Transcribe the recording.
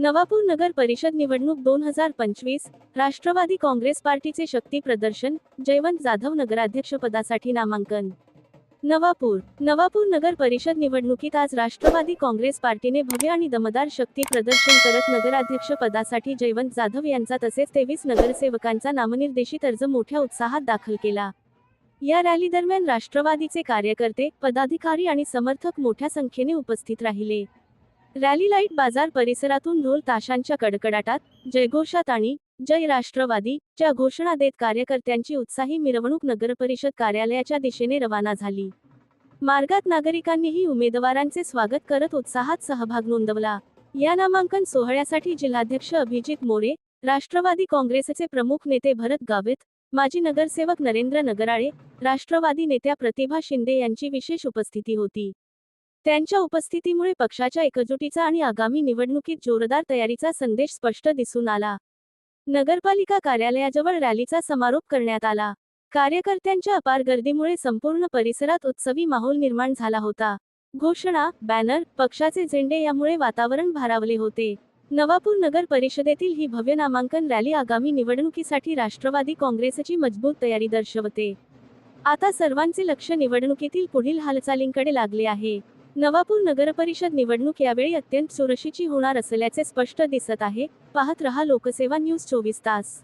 नवापूर नगर परिषद निवडणूक दोन हजार पंचवीस राष्ट्रवादी काँग्रेस पार्टीचे शक्ती प्रदर्शन जयवंत जाधव नगराध्यक्षपदासाठी नामांकन. नवापूर नवापूर नगर परिषद निवडणुकीत आज राष्ट्रवादी काँग्रेस पार्टीने भव्य आणि दमदार शक्ती प्रदर्शन करत नगराध्यक्ष पदासाठी जयवंत जाधव यांचा तसेच तेवीस नगरसेवकांचा नामनिर्देशित अर्ज मोठ्या उत्साहात दाखल केला. या रॅली दरम्यान राष्ट्रवादीचे कार्यकर्ते पदाधिकारी आणि समर्थक मोठ्या संख्येने उपस्थित राहिले. रॅली लाइट बाजार परिसरातून ढोल ताशांच्या कडकडाटात जयघोषात आणि जय राष्ट्रवादी च्या घोषणा देत कार्यकर्त्यांची उत्साही मिरवणूक नगरपरिषद कार्यालयाच्या दिशेने रवाना झाली. मार्गात नागरिकांनीही उमेदवारांचे स्वागत करत उत्साहात सहभाग नोंदवला. या नामांकन सोहळ्यासाठी जिल्हाध्यक्ष अभिजित मोरे राष्ट्रवादी काँग्रेसचे प्रमुख नेते भरत गावित माजी नगरसेवक नरेंद्र नगराळे राष्ट्रवादी नेत्या प्रतिभा शिंदे यांची विशेष उपस्थिती होती. त्यांच्या उपस्थितीमुळे पक्षाच्या एकजुटीचा आणि आगामी निवडणुकीत जोरदार तयारीचा संदेश स्पष्ट दिसून आला. नगरपालिका कार्यालयाजवळ रॅलीचा समारोप करण्यात आला. कार्यकर्त्यांच्या अपार गर्दीमुळे संपूर्ण परिसरात उत्सवी माहोल निर्माण झाला होता. घोषणा बॅनर पक्षाचे झेंडे यामुळे वातावरण भारावले होते. नवापूर नगर परिषदेतील ही भव्य नामांकन रॅली आगामी निवडणुकीसाठी राष्ट्रवादी काँग्रेसची मजबूत तयारी दर्शवते. आता सर्वांचे लक्ष निवडणुकीतील पुढील हालचालींकडे लागले आहे. नवापूर नगरपरिषद निवडणूक यावेळी अत्यंत चुरशीची होणार असल्याचे स्पष्ट दिसत आहे. पाहत रहा लोकसेवा न्यूज चोवीस तास.